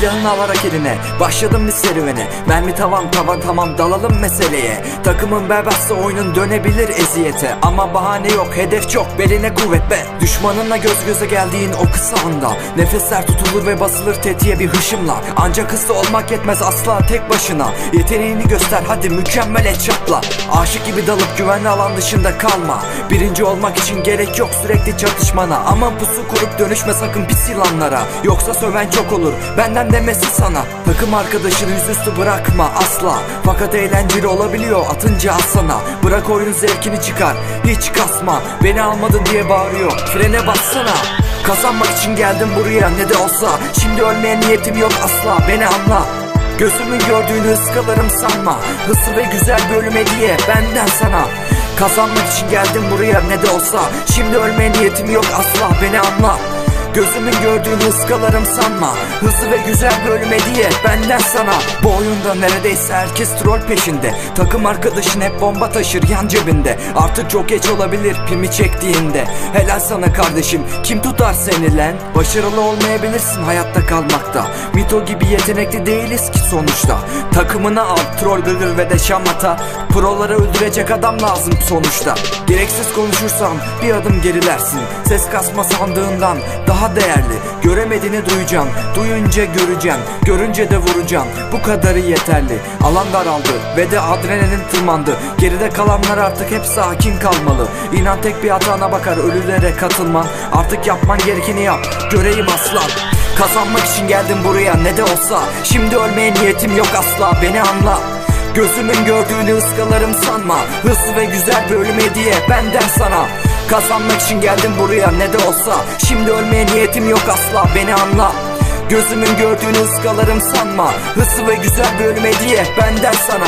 Silahını alarak eline Başladım bir serüvene. Mermi tavan tavan tamam dalalım meseleye. Takımın berbatsa oyunun dönebilir eziyete. Ama bahane yok hedef çok beline kuvvet be. Düşmanınla göz göze geldiğin o kısa anda. Nefesler tutulur ve basılır tetiğe bir hışımla. Ancak hızlı olmak yetmez asla tek başına. Yeteneğini göster hadi mükemmel et çatla Aşık gibi dalıp güvenli alan dışında kalma. Birinci olmak için gerek yok sürekli çatışmana. Aman pusu kurup dönüşme sakın pis yılanlara. Yoksa söven çok olur. Benden demesi sana. Takım arkadaşını yüzüstü bırakma asla. Fakat eğlenceli olabiliyor atınca aslana Bırak oyunun zevkini çıkar hiç kasma. Beni almadın diye bağırıyor frene bassana. Kazanmak için geldim buraya ne de olsa. Şimdi ölmeye niyetim yok asla. Beni anla. Gözümün gördüğünü ıskalarım sanma. Hızlı ve güzel bölüm hediye benden sana. Kazanmak için geldim buraya ne de olsa. Şimdi ölmeye niyetim yok asla. Beni anla Gözümün gördüğünü ıskalarım sanma. Hızlı ve güzel bölüm hediye benden sana. Bu oyunda neredeyse herkes troll peşinde. Takım arkadaşın hep bomba taşır yan cebinde. Artık çok geç olabilir pimi çektiğinde. Helal sana kardeşim kim tutar seni lan? Başarılı olmayabilirsin hayatta kalmakta. Mito gibi yetenekli değiliz ki sonuçta. Takımına al troll gırgır ve de şamata Proları öldürecek adam lazım sonuçta. Gereksiz konuşursan bir adım gerilersin. Ses kasma sandığından daha değerli. Göremediğini duyacaksın Duyunca göreceksin Görünce de vuracaksın Bu kadarı yeterli. Alan daraldı ve de adrenalin tırmandı. Geride kalanlar artık hep sakin kalmalı. İnan tek bir hatana bakar ölülere katılman. Artık yapman gerekeni yap. Göreyim aslan. Kazanmak için geldim buraya ne de olsa. Şimdi ölmeye niyetim yok asla. Beni anla. Gözümün gördüğünü ıskalarım sanma. Hızlı ve güzel bir ölüm hediye benden sana Kazanmak için geldim buraya ne de olsa. Şimdi ölmeye niyetim yok asla beni anla. Gözümün gördüğünü ıskalarım sanma. Hızlı ve güzel bir ölüm hediye benden sana